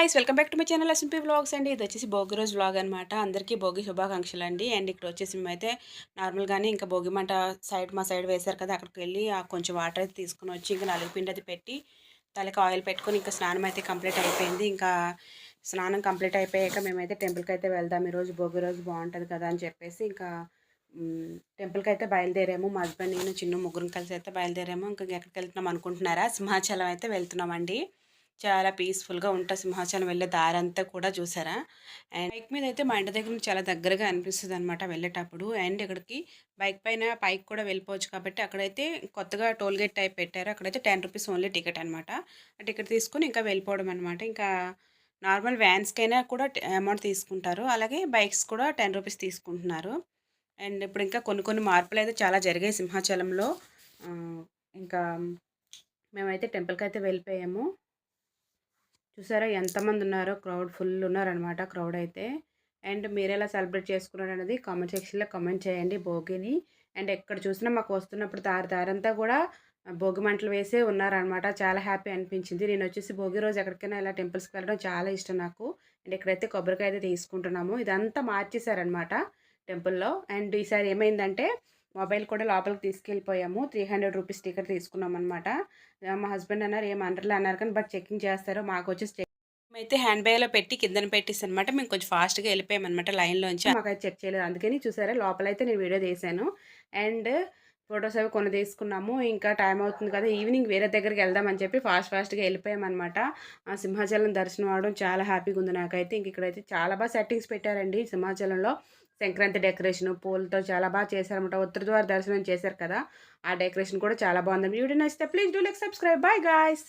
Guys welcome back to my channel SMP blogs అండి. ఇది వచ్చేసి భోగి రోజు బ్లాగ్ అనమాట అందరికీ భోగి శుభాకాంక్షలు అండి అండ్ ఇక్కడ వచ్చేసి మేమైతే నార్మల్గానే ఇంకా భోగి మంట సైడ్ మా సైడ్ వేశారు కదా అక్కడికి వెళ్ళి ఆ కొంచెం వాటర్ అయితే తీసుకుని వచ్చి ఇంకా నలుగు పిండి అది పెట్టి తలకి ఆయిల్ పెట్టుకొని ఇంకా స్నానం అయితే కంప్లీట్ అయిపోయింది. ఇంకా స్నానం కంప్లీట్ అయిపోయాక మేమైతే టెంపుల్కి అయితే వెళ్దాం. ఈరోజు భోగి రోజు బాగుంటుంది కదా అని చెప్పేసి ఇంకా టెంపుల్కి అయితే బయలుదేరాము. మా హస్బెండ్ నేను చిన్న ముగ్గురు కలిసి అయితే బయలుదేరాము. ఇంకా ఎక్కడికి వెళ్తున్నాం అనుకుంటున్నారా? సింహాచలం అయితే వెళ్తున్నామండి. చాలా పీస్ఫుల్గా ఉంటుంది సింహాచలం వెళ్ళే దారి అంతా కూడా చూసారా? అండ్ బైక్ మీద అయితే మా ఇంటి దగ్గర నుంచి చాలా దగ్గరగా అనిపిస్తుంది అనమాట వెళ్ళేటప్పుడు. అండ్ ఇక్కడికి బైక్ పైన పైకి కూడా వెళ్ళిపోవచ్చు కాబట్టి అక్కడైతే కొత్తగా టోల్ గేట్ టైప్ పెట్టారు. అక్కడైతే టెన్ రూపీస్ ఓన్లీ టికెట్ అనమాట టికెట్ తీసుకుని ఇంకా వెళ్ళిపోవడం అనమాట ఇంకా నార్మల్ వ్యాన్స్కైనా కూడా అమౌంట్ తీసుకుంటారు. అలాగే బైక్స్ కూడా టెన్ రూపీస్ తీసుకుంటున్నారు. అండ్ ఇప్పుడు ఇంకా కొన్ని కొన్ని మార్పులు అయితే చాలా జరిగాయి సింహాచలంలో. ఇంకా మేమైతే టెంపుల్కి అయితే వెళ్ళిపోయాము. చూసారా? ఎంతమంది ఉన్నారో క్రౌడ్ ఫుల్ ఉన్నారనమాట క్రౌడ్ అయితే. అండ్ మీరు ఎలా సెలబ్రేట్ చేసుకున్నారు అనేది కామెంట్ సెక్షన్లో కామెంట్ చేయండి భోగిని. అండ్ ఎక్కడ చూసినా మాకు వస్తున్నప్పుడు దారి దారంతా కూడా భోగి మంటలు వేసే ఉన్నారనమాట. చాలా హ్యాపీ అనిపించింది. నేను వచ్చేసి భోగి రోజు ఎక్కడికైనా ఇలా టెంపుల్స్కి వెళ్ళడం చాలా ఇష్టం నాకు. అండ్ ఇక్కడైతే కొబ్బరికాయ అయితే తీసుకుంటున్నాము. ఇదంతా మార్చేశారనమాట టెంపుల్లో. అండ్ ఈసారి ఏమైందంటే మొబైల్ కూడా లోపలికి తీసుకెళ్ళిపోయాము. త్రీ హండ్రెడ్ రూపీస్ టికెట్ తీసుకున్నాం అనమాట మా హస్బెండ్ అన్నారు ఏం అండర్లే అన్నారు కానీ బట్ చెకింగ్ చేస్తారు. మాకు వచ్చేసి చెక్ మేమైతే హ్యాండ్ బ్యాగ్లో పెట్టి కిందన పెట్టేసి అనమాట మేము కొంచెం ఫాస్ట్గా వెళ్ళిపోయామన్నమాట లైన్లోంచి. మాకైతే చెక్ చేయలేదు. అందుకని చూసారా లోపలైతే నేను వీడియో తీశాను. అండ్ ఫొటోస్ అవి కొన్ని తీసుకున్నాము. ఇంకా టైం అవుతుంది కదా ఈవినింగ్ వేరే దగ్గరికి వెళ్దామని చెప్పి ఫాస్ట్ ఫాస్ట్గా వెళ్ళిపోయామన్నమాట. ఆ సింహాచలం దర్శనం అవడం చాలా హ్యాపీగా ఉంది నాకైతే. ఇంక ఇక్కడైతే చాలా బాగా సెట్టింగ్స్ పెట్టారండి సింహాచలంలో. సంక్రాంతి డెకరేషన్ పూలతో చాలా బాగా చేశారన్నమాట. ఉత్తర ద్వార దర్శనం చేశారు కదా. ఆ డెకరేషన్ కూడా చాలా బాగుంది. వీడియో నచ్చితే please do like subscribe. Bye guys.